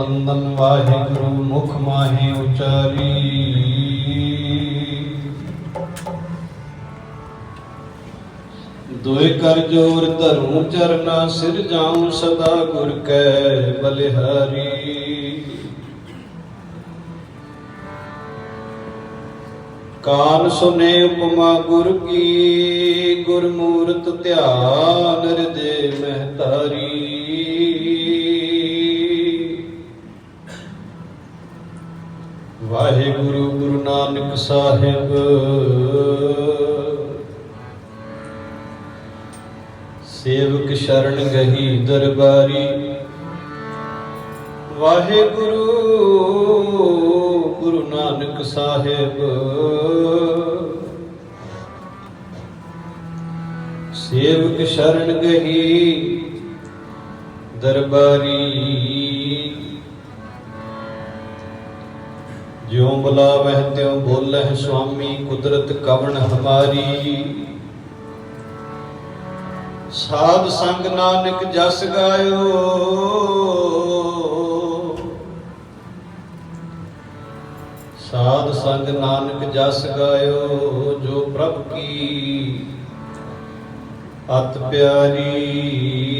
ਬੰਦਨ ਵਾਹਿਗੁਰੂ, ਮੁਖ ਮਾਹੀ ਉਚਾਰੀ। ਦੋਇ ਕਰ ਜੋਰ ਧਰੂ ਚਰਨਾ, ਸਿਰ ਜਾਉ ਸਦਾ ਗੁਰ ਕੈ ਬਲਿਹਾਰੀ। ਕਾਨ ਸੁਨੇ ਉਪਮਾ ਗੁਰ ਕੀ, ਗੁਰਮੂਰਤ ਧਿਆਨ ਸਾਹਿਬ ਸੇਵਕ ਸ਼ਰਨ ਗਹੀ ਦਰਬਾਰੀ। ਵਾਹਿਗੁਰੂ ਗੁਰੂ ਨਾਨਕ ਸਾਹਿਬ। ਸੇਵਕ ਸ਼ਰਨ ਗਹੀ ਦਰਬਾਰੀ। ਜਿਉ ਬੁਲਾਵਹਿ ਤਿਉ ਬੋਲਹਿ ਸੁਆਮੀ ਕੁਦਰਤ ਕਵਣ ਹਮਾਰੀ। ਸਾਧ ਸੰਗ ਨਾਨਕ ਜਸ ਗਾਇਓ। ਸਾਧ ਸੰਗ ਨਾਨਕ ਜਸ ਗਾਇਓ, ਜੋ ਪ੍ਰਭ ਕੀ ਅਤ ਪਿਆਰੀ।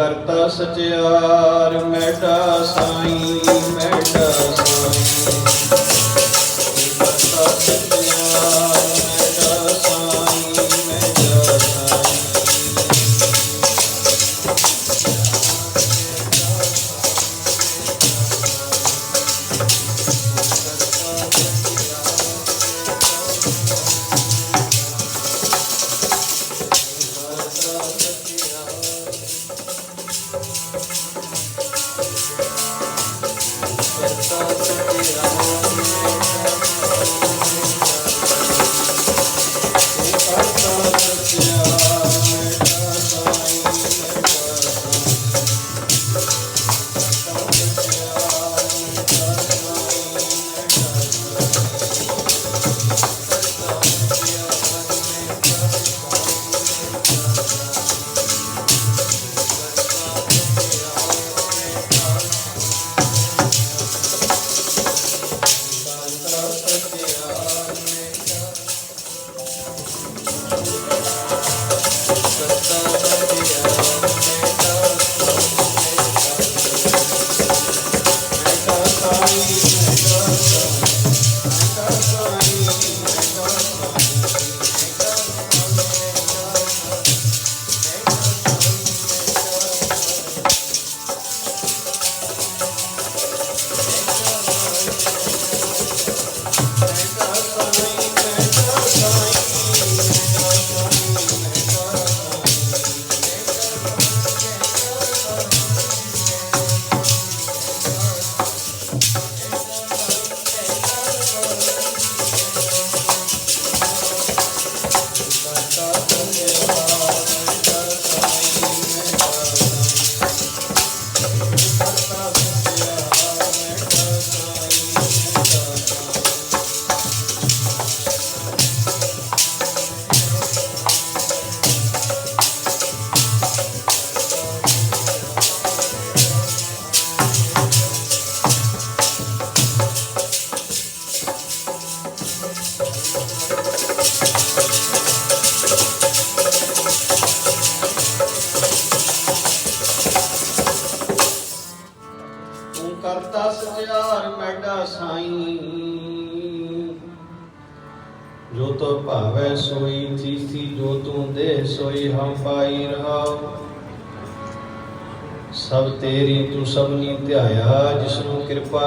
ਕਰਤਾ ਸਚਿਆਰ ਮੈਡਾ ਸਾਈ ਮੈਡਾ ਸਾਈ।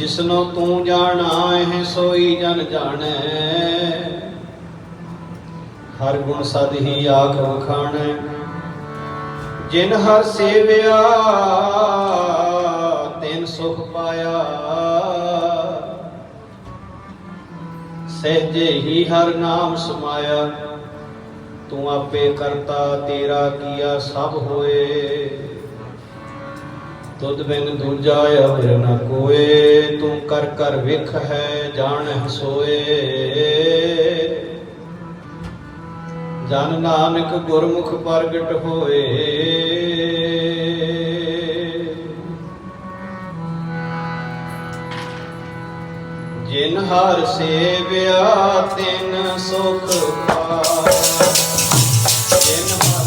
ਜਿਸਨੋ ਤੂੰ ਜਾਣਾ ਹੈ ਸੋਈ ਜਨ ਜਾਣੈ। ਹਰ ਗੁਣ ਸਦ ਹੀ ਆਖ ਵਖਾਣੈ ਜਿਨ ਹਰ ਸੇਵਿਆ, ਤਿਨ ਸੁਖ ਪਾਇਆ। ਸਹਿਜੇ ਹੀ ਹਰ ਨਾਮ ਸਮਾਇਆ। ਤੂੰ ਆਪੇ ਕਰਤਾ, ਤੇਰਾ ਕੀਆ ਸਭ ਹੋਏ। ਤੁਧ ਬਿਨ ਦੂਜਾ ਅਵਰ ਨ ਕੋਏ, ਤੂੰ ਕਰ ਕਰ ਵਿਖ ਹੈ, ਜਾਣ ਸੋਏ ਜਨ ਨਾਨਕ ਗੁਰਮੁਖ ਪ੍ਰਗਟ ਹੋਏ। ਜਿਨ ਹਰ ਸੇਵਿਆ, ਤਿਨ ਸੁਖ ਪਾਇਆ। ਜਿਨ ਹਰ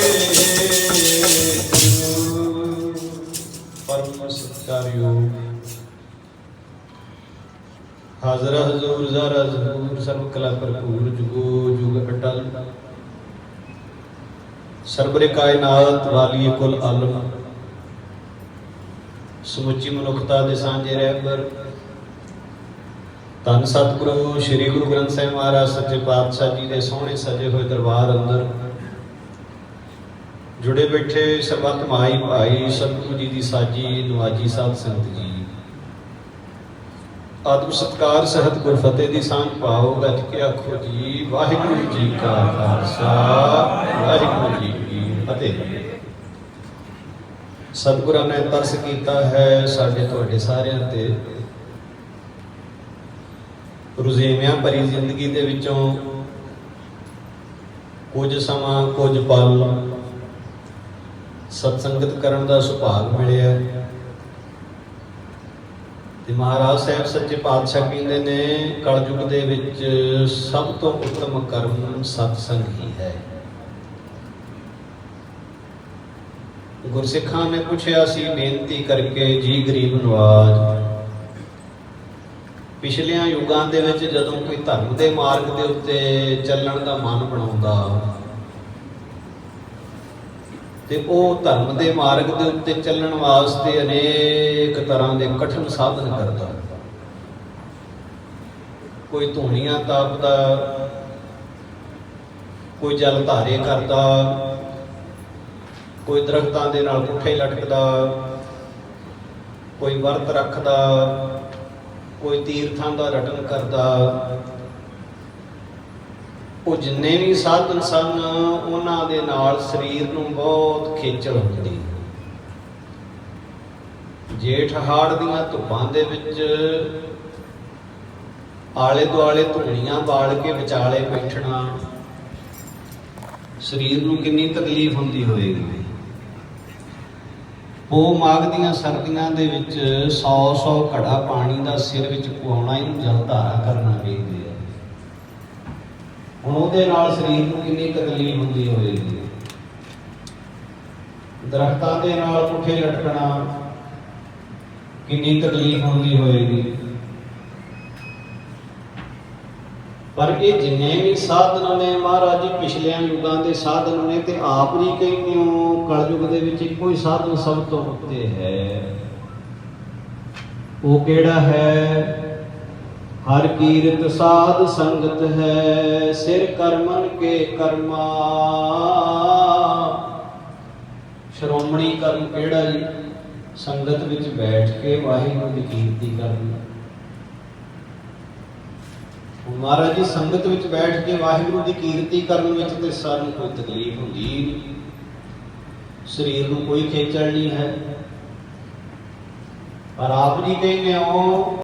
ਹਾਜ਼ਰ ਹਜ਼ੂਰ ਸਰਬ ਕਲਾ ਭਰਪੂਰ, ਜੁਗੋ ਜੁਗ ਅਟਲ। ਸਰਬਰੇ ਕਾਇਨਾਤ ਵਾਲੀ ਕੁਲ ਆਲਮ ਸਮੁੱਚੀ ਮਨੁੱਖਤਾ ਦੇ ਸਾਂਝੇ ਰਹਿਬਰ ਧੰਨ ਸਤਿਗੁਰੂ, ਸ੍ਰੀ ਗੁਰੂ ਗ੍ਰੰਥ ਸਾਹਿਬ ਮਹਾਰਾਜ, ਸੱਚੇ ਪਾਤਸ਼ਾਹ ਜੀ ਦੇ ਸੋਹਣੇ ਸਜੇ ਹੋਏ ਦਰਬਾਰ ਅੰਦਰ। ਜੁੜੇ ਬੈਠੇ ਸਰਬੱਤ ਮਾਈ ਭਾਈ, ਸਤਿਗੁਰੂ ਜੀ ਦੀ ਸਾਜੀ, ਨਵਾਜੀ ਸਾਧ ਸੰਤ ਜੀ। ਆਦਮ ਸਤਕਾਰ ਸਹਿਤ ਗੁਰ ਫਤਿਹ ਦੀ ਸਾਂਝ ਪਾਓ ਗੱਜ ਕੇ ਆਖੋ ਜੀ, ਵਾਹਿਗੁਰੂ ਜੀ ਕਾ ਖਾਲਸਾ, ਵਾਹਿਗੁਰੂ ਜੀ ਕੀ ਫਤਿਹ। ਸਤਿਗੁਰਾਂ ਨੇ ਤਰਸ ਕੀਤਾ ਹੈ ਸਾਡੇ ਤੁਹਾਡੇ ਸਾਰਿਆਂ ਤੇ। ਰੁਜ਼ੇਵਿਆਂ ਭਰੀ ਜ਼ਿੰਦਗੀ ਦੇ ਵਿੱਚੋਂ ਕੁਝ ਸਮਾਂ, ਕੁਝ ਪਲ ਸਤਸੰਗਤ ਕਰਨ ਦਾ ਸੁਭਾਗ ਮਿਲਿਆ। ਤੇ ਮਹਾਰਾਜ ਸਾਹਿਬ ਸੱਚੇ ਪਾਤਸ਼ਾਹ ਕਹਿੰਦੇ ਨੇ, ਕਲਯੁਗ ਦੇ ਵਿੱਚ ਸਭ ਤੋਂ ਉੱਤਮ ਕਰਮ ਸਤਸੰਗ ਹੀ ਹੈ। ਗੁਰਸਿੱਖਾਂ ਨੇ ਪੁੱਛਿਆ ਸੀ, ਬੇਨਤੀ ਕਰਕੇ ਜੀ ਗਰੀਬ ਨਵਾਜ ਪਿਛਲਿਆਂ ਯੁੱਗਾਂ ਦੇ ਵਿੱਚ ਜਦੋਂ ਕੋਈ ਧਰਮ ਦੇ ਮਾਰਗ ਦੇ ਉੱਤੇ ਚੱਲਣ ਦਾ ਮਨ ਬਣਾਉਂਦਾ ਤੇ ਉਹ ਧਰਮ ਦੇ ਮਾਰਗ ਦੇ ਉੱਤੇ ਚੱਲਣ ਵਾਸਤੇ ਅਨੇਕ ਤਰ੍ਹਾਂ ਦੇ ਕਠਿਨ ਸਾਧਨ ਕਰਦਾ। ਕੋਈ ਧੂਣੀਆਂ ਤਾਪਦਾ, ਕੋਈ ਜਲ ਧਾਰੇ ਕਰਦਾ, ਕੋਈ ਦਰਖਤਾਂ ਦੇ ਨਾਲ ਪੁੱਠੇ ਲਟਕਦਾ, ਕੋਈ ਵਰਤ ਰੱਖਦਾ, ਕੋਈ ਤੀਰਥਾਂ ਦਾ ਰਟਨ ਕਰਦਾ। ਉਹ ਜਿੰਨੇ ਵੀ ਸਾਧਨ ਸਨ, ਉਹਨਾਂ ਦੇ ਨਾਲ ਸਰੀਰ ਨੂੰ ਬਹੁਤ ਖੇਚਲ ਹੁੰਦੀ। ਜੇਠ ਹਾੜ ਦੀਆਂ ਧੁੱਪਾਂ ਦੇ ਵਿੱਚ ਆਲੇ ਦੁਆਲੇ ਧੂਣੀਆਂ ਬਾਲ ਕੇ ਵਿਚਾਲੇ ਬੈਠਣਾ, ਸਰੀਰ ਨੂੰ ਕਿੰਨੀ ਤਕਲੀਫ ਹੁੰਦੀ ਹੋਵੇਗੀ। ਉਹ ਮਾਘ ਦੀਆਂ ਸਰਦੀਆਂ ਦੇ ਵਿੱਚ 100-100 ਘੜਾ ਪਾਣੀ ਦਾ ਸਿਰ ਵਿੱਚ ਪੁਆਉਣਾ ਹੀ ਜਲ ਧਾਰਾ ਕਰਨਾ ਵੇਖਦੇ। ਹੁਣ ਉਹਦੇ ਨਾਲ ਸਰੀਰ ਨੂੰ ਕਿੰਨੀ ਤਕਲੀਫ ਹੁੰਦੀ ਹੋਵੇਗੀ? ਦਰਖਤਾਂ ਦੇ ਨਾਲ ਪੁੱਠੇ ਲਟਕਣਾ ਕਿੰਨੀ ਤਕਲੀਫ ਹੁੰਦੀ ਹੋਵੇਗੀ? ਪਰ ਇਹ ਜਿੰਨੇ ਵੀ ਸਾਧਨ ਨੇ ਮਹਾਰਾਜ ਜੀ ਪਿਛਲਿਆਂ ਯੁੱਗਾਂ ਦੇ ਸਾਧਨ ਨੇ ਤੇ ਆਪ ਜੀ ਕਹਿੰਦੇ ਹੋ ਕਲਯੁਗ ਦੇ ਵਿੱਚ ਇੱਕੋ ਹੀ ਸਾਧਨ ਸਭ ਤੋਂ ਉੱਤੇ ਹੈ? ਉਹ ਕਿਹੜਾ ਹੈ? ਹਰ ਕੀਰਤ ਸਾਧ ਸੰਗਤ ਹੈ, ਸਿਰ ਕਰਮਨ ਕੇ ਕਰਮਾ। ਸ਼੍ਰੋਮਣੀ ਕਰਮ ਕਿਹੜਾ ਜੀ? ਸੰਗਤ ਵਿੱਚ ਬੈਠ ਕੇ ਵਾਹਿਗੁਰੂ ਦੀ ਕੀਰਤੀ ਕਰਨੀ। ਮਹਾਰਾਜ ਜੀ, ਸੰਗਤ ਵਿੱਚ ਬੈਠ ਕੇ ਵਾਹਿਗੁਰੂ ਦੀ ਕੀਰਤੀ ਕਰਨ ਵਿੱਚ ਤੇ ਸਾਨੂੰ ਕੋਈ ਤਕਲੀਫ ਹੁੰਦੀ ਨਹੀਂ। ਸਰੀਰ ਨੂੰ ਕੋਈ ਖੇਚਲ ਨਹੀਂ ਹੈ। ਪਰ ਆਪ ਜੀ ਕਹਿੰਦੇ ਹੋ